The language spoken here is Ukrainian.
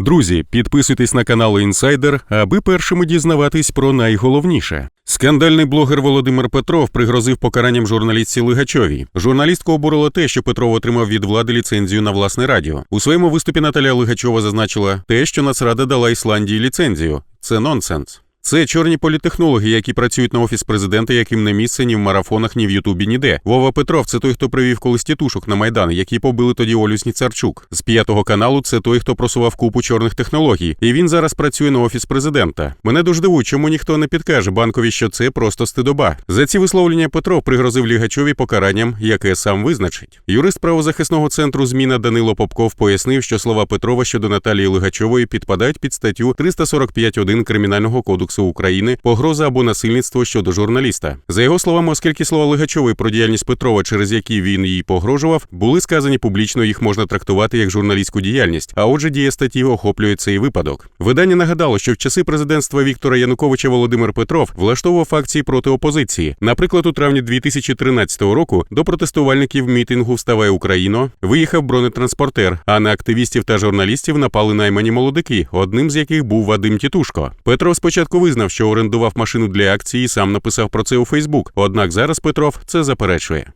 Друзі, підписуйтесь на канал Інсайдер, аби першими дізнаватись про найголовніше. Скандальний блогер Володимир Петров пригрозив покаранням журналістці Лигачовій. Журналістку обурило те, що Петров отримав від влади ліцензію на власне радіо. У своєму виступі Наталя Лигачова зазначила те, що Нацрада дала Ісландії ліцензію. Це нонсенс. Це чорні політехнологи, які працюють на офіс президента, яким не місце ні в марафонах, ні в Ютубі, ніде. Вова Петров це той, хто привів колись тітушок на майдан, які побили тоді Олю Сніцарчук. З п'ятого каналу це той, хто просував купу чорних технологій, і він зараз працює на офіс президента. Мене дуже дивує, чому ніхто не підкаже банкові, що це просто стидоба. За ці висловлення Петров пригрозив Лігачові покаранням, яке сам визначить. Юрист правозахисного центру зміна Данило Попков пояснив, що слова Петрова щодо Наталії Лигачової підпадають під статтю 345.1 Кримінального кодексу України погроза або насильництво щодо журналіста. За його словами, оскільки слова Лигачової про діяльність Петрова, через які він їй погрожував, були сказані публічно, їх можна трактувати як журналістську діяльність. А отже, дія статті охоплює цей випадок. Видання нагадало, що в часи президентства Віктора Януковича Володимир Петров влаштовував акції проти опозиції. Наприклад, у травні 2013 року до протестувальників мітингу Вставай Україно виїхав бронетранспортер, а на активістів та журналістів напали наймані молодики, одним з яких був Вадим Тітушко. Петров спочатку визнав, що орендував машину для акції, і сам написав про це у Фейсбук. Однак зараз Петров це заперечує.